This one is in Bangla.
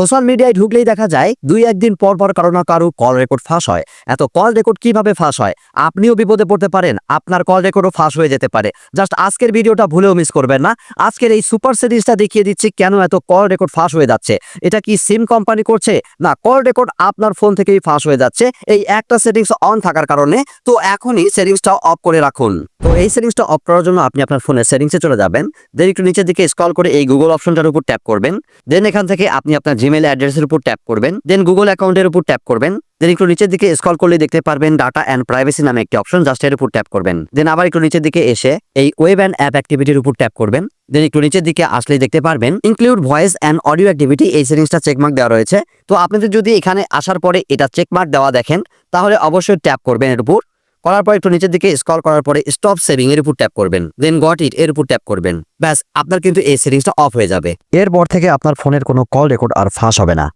সোশ্যাল মিডিয়ায় ঢুকলেই দেখা যায়, দুই একদিন পর পর কারও না কারও কল রেকর্ড ফাঁস হয়। এত কল রেকর্ড কীভাবে ফাঁস হয়? আপনিও বিপদে পড়তে পারেন, আপনার কল রেকর্ডও ফাঁস হয়ে যেতে পারে। জাস্ট আজকের ভিডিওটা ভুলেও মিস করবেন না। আজকের এই সুপার সিরিজটা দেখিয়ে দিচ্ছি কেন এত কল রেকর্ড ফাঁস হয়ে যাচ্ছে। এটা কি সিম কোম্পানি করছে? না কল রেকর্ড আপনার ফোন থেকেই ফাঁস হয়ে যাচ্ছে। এই একটা সেটিংস অন থাকার কারণে। তো এখনই সেটিংসটা অফ করে রাখুন। তো এই সেটিংসটা অফ করার জন্য আপনি আপনার ফোনের সেটিংসে চলে যাবেন। দেন একটু নিচের দিকে স্ক্রল করে এই গুগল অপশনটার উপর ট্যাপ করবেন। দেন এখান থেকে আপনি আপনার জিমেল অ্যাড্রেসের উপর ট্যাপ করবেন দেন গুগল অ্যাকাউন্টের উপর ট্যাপ করবেন দেন একটু নিচের দিকে স্ক্রল করলে দেখতে পারবেন ডাটা অ্যান্ড প্রাইভেসি নামে একটি অপশন জাস্ট এর উপর ট্যাপ করবেন। দেন আবার একটু নিচের দিকে এসে এই ওয়েব অ্যান্ড অ্যাপ অ্যাক্টিভিটির উপর ট্যাপ করবেন। দেন একটু নিচের দিকে আসলেই দেখতে পারবেন include voice and audio activity এই সেটিংসটা চেকমার্ক দেওয়া রয়েছে। তো আপনাদের যদি এখানে আসার পরে এটা চেকমার্ক দেওয়া দেখেন, তাহলে অবশ্যই ট্যাপ করবেন এর উপর। করার পর একটু নিচের দিকে স্ক্রল করার পরে স্টপ সেভিং এর উপর ট্যাপ করবেন। দেন গট ইট এর উপর ট্যাপ করবেন। ব্যাস, আপনার কিন্তু এই সেটিংসটা অফ হয়ে যাবে। এরপর থেকে আপনার ফোনের কোনো কল রেকর্ড আর ফাঁস হবে না।